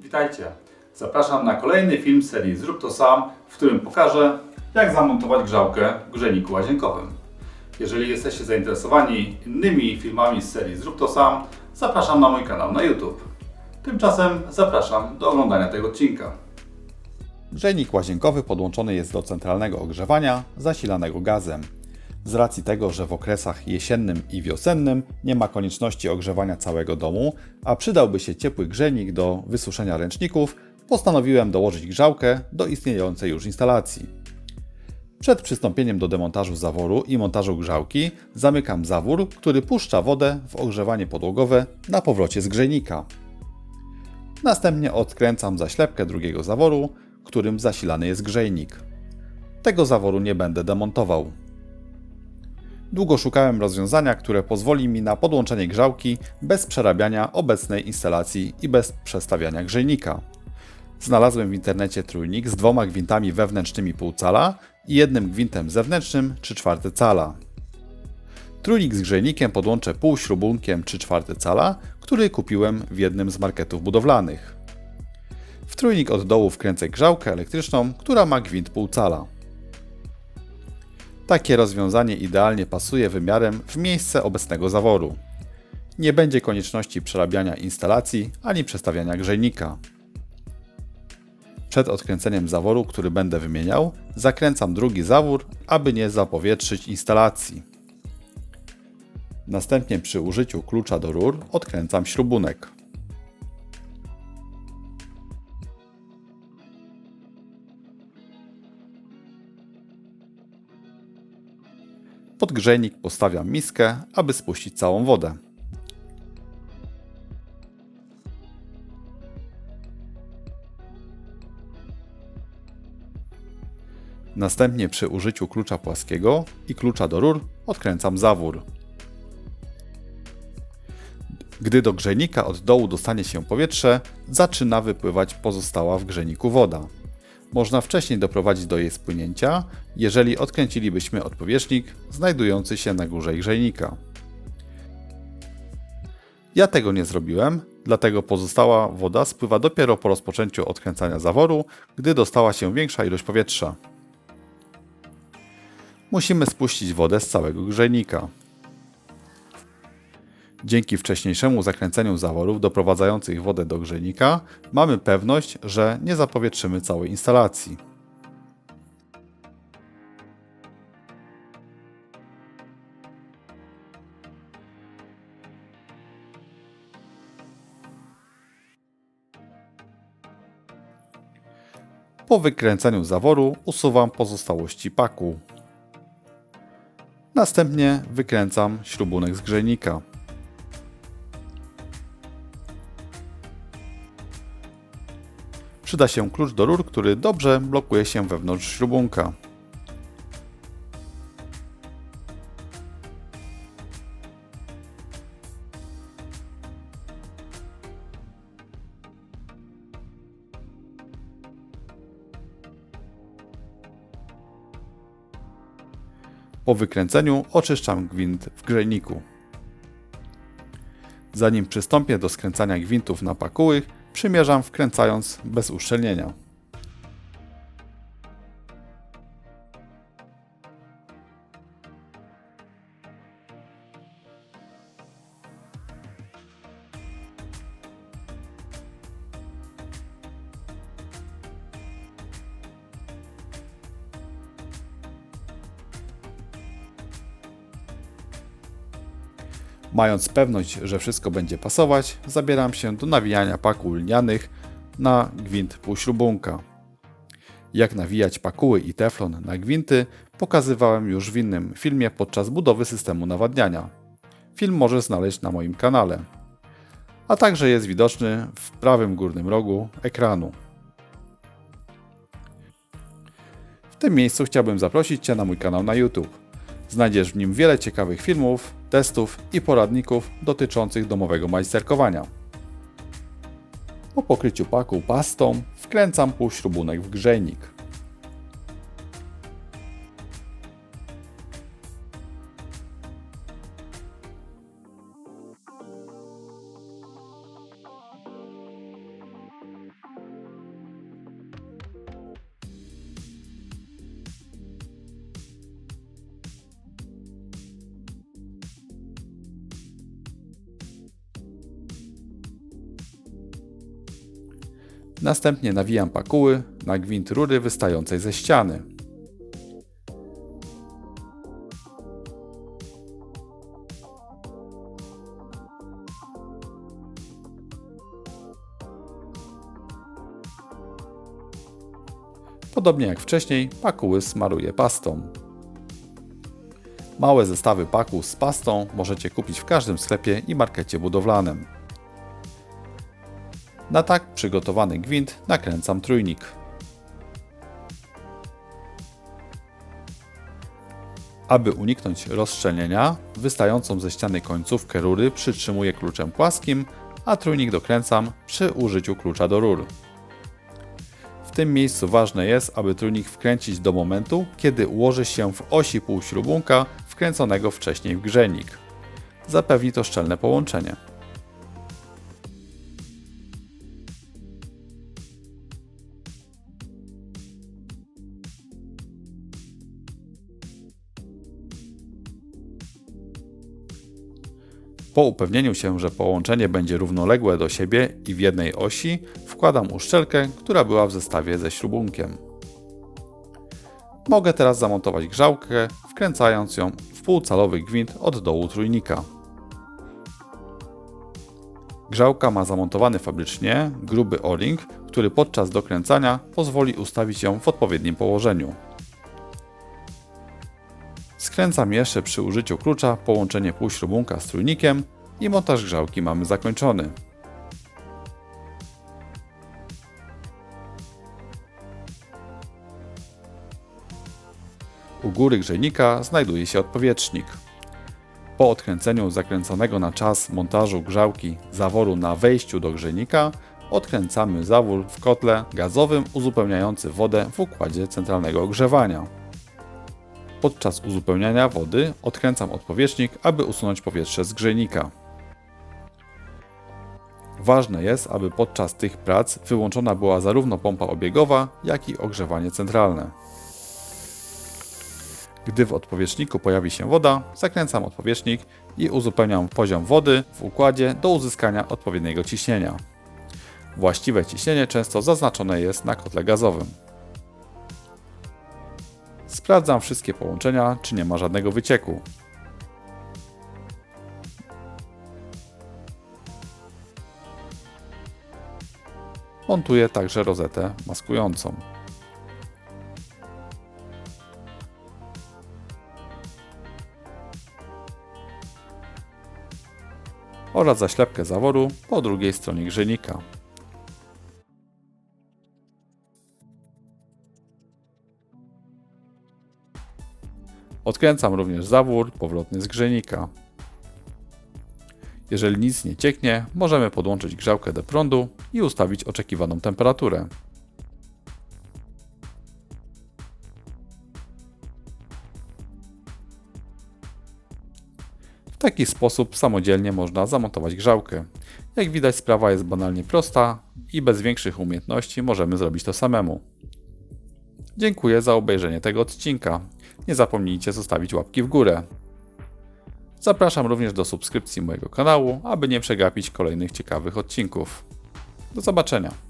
Witajcie. Zapraszam na kolejny film serii Zrób to sam, w którym pokażę, jak zamontować grzałkę w grzejniku łazienkowym. Jeżeli jesteście zainteresowani innymi filmami z serii Zrób to sam, zapraszam na mój kanał na YouTube. Tymczasem zapraszam do oglądania tego odcinka. Grzejnik łazienkowy podłączony jest do centralnego ogrzewania zasilanego gazem. Z racji tego, że w okresach jesiennym i wiosennym nie ma konieczności ogrzewania całego domu, a przydałby się ciepły grzejnik do wysuszenia ręczników, postanowiłem dołożyć grzałkę do istniejącej już instalacji. Przed przystąpieniem do demontażu zaworu i montażu grzałki zamykam zawór, który puszcza wodę w ogrzewanie podłogowe na powrocie z grzejnika. Następnie odkręcam zaślepkę drugiego zaworu, którym zasilany jest grzejnik. Tego zaworu nie będę demontował. Długo szukałem rozwiązania, które pozwoli mi na podłączenie grzałki bez przerabiania obecnej instalacji i bez przestawiania grzejnika. Znalazłem w internecie trójnik z dwoma gwintami wewnętrznymi pół cala i jednym gwintem zewnętrznym 3 czwarte cala. Trójnik z grzejnikiem podłączę półśrubunkiem 3 czwarte cala, który kupiłem w jednym z marketów budowlanych. W trójnik od dołu wkręcę grzałkę elektryczną, która ma gwint pół cala. Takie rozwiązanie idealnie pasuje wymiarem w miejsce obecnego zaworu. Nie będzie konieczności przerabiania instalacji ani przestawiania grzejnika. Przed odkręceniem zaworu, który będę wymieniał, zakręcam drugi zawór, aby nie zapowietrzyć instalacji. Następnie przy użyciu klucza do rur odkręcam śrubunek. Pod grzejnik postawiam miskę, aby spuścić całą wodę. Następnie przy użyciu klucza płaskiego i klucza do rur odkręcam zawór. Gdy do grzejnika od dołu dostanie się powietrze, zaczyna wypływać pozostała w grzejniku woda. Można wcześniej doprowadzić do jej spłynięcia, jeżeli odkręcilibyśmy odpowietrznik znajdujący się na górze grzejnika. Ja tego nie zrobiłem, dlatego pozostała woda spływa dopiero po rozpoczęciu odkręcania zaworu, gdy dostała się większa ilość powietrza. Musimy spuścić wodę z całego grzejnika. Dzięki wcześniejszemu zakręceniu zaworów doprowadzających wodę do grzejnika mamy pewność, że nie zapowietrzymy całej instalacji. Po wykręceniu zaworu usuwam pozostałości paku. Następnie wykręcam śrubunek z grzejnika. Przyda się klucz do rur, który dobrze blokuje się wewnątrz śrubunka. Po wykręceniu oczyszczam gwint w grzejniku. Zanim przystąpię do skręcania gwintów na pakułych, przymierzam wkręcając bez uszczelnienia. Mając pewność, że wszystko będzie pasować, zabieram się do nawijania paku lnianych na gwint półśrubunka. Jak nawijać pakuły i teflon na gwinty pokazywałem już w innym filmie podczas budowy systemu nawadniania. Film możesz znaleźć na moim kanale, a także jest widoczny w prawym górnym rogu ekranu. W tym miejscu chciałbym zaprosić Cię na mój kanał na YouTube. Znajdziesz w nim wiele ciekawych filmów, testów i poradników dotyczących domowego majsterkowania. Po pokryciu paku pastą wkręcam półśrubunek w grzejnik. Następnie nawijam pakuły na gwint rury wystającej ze ściany. Podobnie jak wcześniej, pakuły smaruję pastą. Małe zestawy pakuł z pastą możecie kupić w każdym sklepie i markecie budowlanym. Na tak przygotowany gwint nakręcam trójnik. Aby uniknąć rozszczelnienia, wystającą ze ściany końcówkę rury przytrzymuję kluczem płaskim, a trójnik dokręcam przy użyciu klucza do rur. W tym miejscu ważne jest, aby trójnik wkręcić do momentu, kiedy ułoży się w osi półśrubunka wkręconego wcześniej w grzejnik. Zapewni to szczelne połączenie. Po upewnieniu się, że połączenie będzie równoległe do siebie i w jednej osi, wkładam uszczelkę, która była w zestawie ze śrubunkiem. Mogę teraz zamontować grzałkę, wkręcając ją w półcalowy gwint od dołu trójnika. Grzałka ma zamontowany fabrycznie gruby o-ring, który podczas dokręcania pozwoli ustawić ją w odpowiednim położeniu. Skręcam jeszcze przy użyciu klucza połączenie półśrubunka z trójnikiem i montaż grzałki mamy zakończony. U góry grzejnika znajduje się odpowietrznik. Po odkręceniu zakręconego na czas montażu grzałki zaworu na wejściu do grzejnika odkręcamy zawór w kotle gazowym uzupełniający wodę w układzie centralnego ogrzewania. Podczas uzupełniania wody odkręcam odpowietrznik, aby usunąć powietrze z grzejnika. Ważne jest, aby podczas tych prac wyłączona była zarówno pompa obiegowa, jak i ogrzewanie centralne. Gdy w odpowietrzniku pojawi się woda, zakręcam odpowietrznik i uzupełniam poziom wody w układzie do uzyskania odpowiedniego ciśnienia. Właściwe ciśnienie często zaznaczone jest na kotle gazowym. Sprawdzam wszystkie połączenia, czy nie ma żadnego wycieku. Montuję także rozetę maskującą. oraz zaślepkę zaworu po drugiej stronie grzejnika. Odkręcam również zawór powrotny z grzejnika. Jeżeli nic nie cieknie, możemy podłączyć grzałkę do prądu i ustawić oczekiwaną temperaturę. W taki sposób samodzielnie można zamontować grzałkę. Jak widać sprawa jest banalnie prosta i bez większych umiejętności możemy zrobić to samemu. Dziękuję za obejrzenie tego odcinka. Nie zapomnijcie zostawić łapki w górę. Zapraszam również do subskrypcji mojego kanału, aby nie przegapić kolejnych ciekawych odcinków. Do zobaczenia.